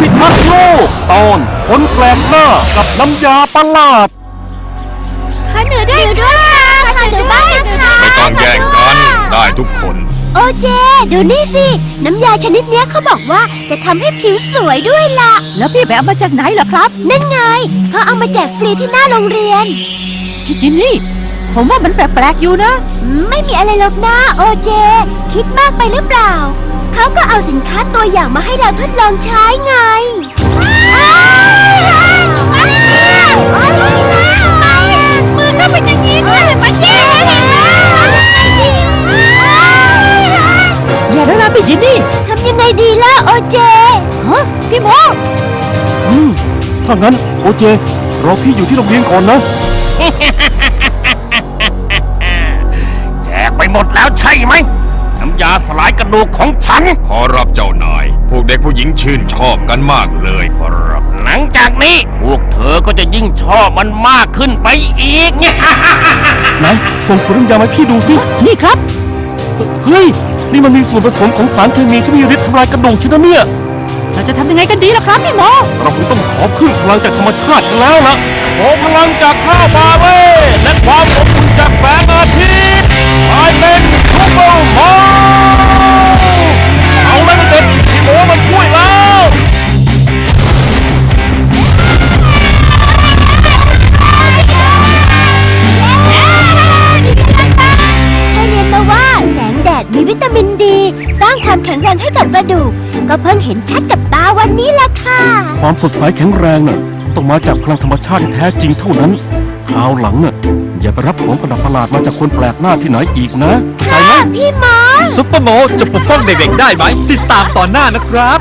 พิทักษ์โลกตอนคนแปลกหน้ากับน้ำยาประหลาด ขอหนูด้วยด้วยค่ะขอหนูบ้างนะคะไม่ต้องแย่งกันได้ทุกคน โอเจดูนี่สิ น้ำยาชนิดเนี้ยเขาบอกว่าจะทำให้ผิวสวยด้วยล่ะ แล้วพี่ไปเอามาจากไหนเหรอครับ นั่นไงเขาเอามาแจกฟรีที่หน้าโรงเรียน พี่จินนี่ ผมว่ามันแปลกๆอยู่นะอืมไม่มีอะไรหรอกนะโอเจ คิดมากไปหรือเปล่า เขาก็เอาสินค้าตัวอย่างมาให้เราทดลองใช้ไงมือก็เป็นอย่างนี้ด้วยมาแย่อย่าแล้วนะพี่จินนี่ทำยังไงดีล่ะโอเจฮะพี่โมอืมถ้างั้นโอเจรอพี่อยู่ที่โรงเรียนก่อนนะ แจกไปหมดแล้วใช่ไหม น้ำยาสลายกระดูกของฉัน ขอรับเจ้านาย พวกเด็กผู้หญิงชื่นชอบกันมากเลยขอรับ หลังจากนี้พวกเธอก็จะยิ่งชอบมันมากขึ้นไปอีกไหนส่งขวดน้ำยามาให้พี่ดูสิ นี่ครับ เฮ้ย นี่มันมีส่วนผสมของสารเคมีที่มีฤทธิ์ทำลายกระดูกใช่ไหมเนี่ย เราจะทำยังไงกันดีล่ะครับพี่โมเราคงต้องขอพึ่งพลังจากธรรมชาติกันแล้วล่ะ ขอพลังจากข้าวบาเร่และความอบ ความแข็งแรงให้กับกระดูก ก็เพิ่งเห็นชัดกับตาวันนี้ล่ะค่ะ ความสดใสแข็งแรงน่ะต้องมาจากพลังธรรมชาติที่แท้จริงเท่านั้นคราวหลังน่ะอย่าไปรับของประหลาดประหลาดมาจากคนแปลกหน้าที่ไหนอีกนะเข้าใจไหมพี่หมอ ซุปเปอร์โมจะปกป้องเด็กๆได้ไหม ติดตามตอนหน้านะครับ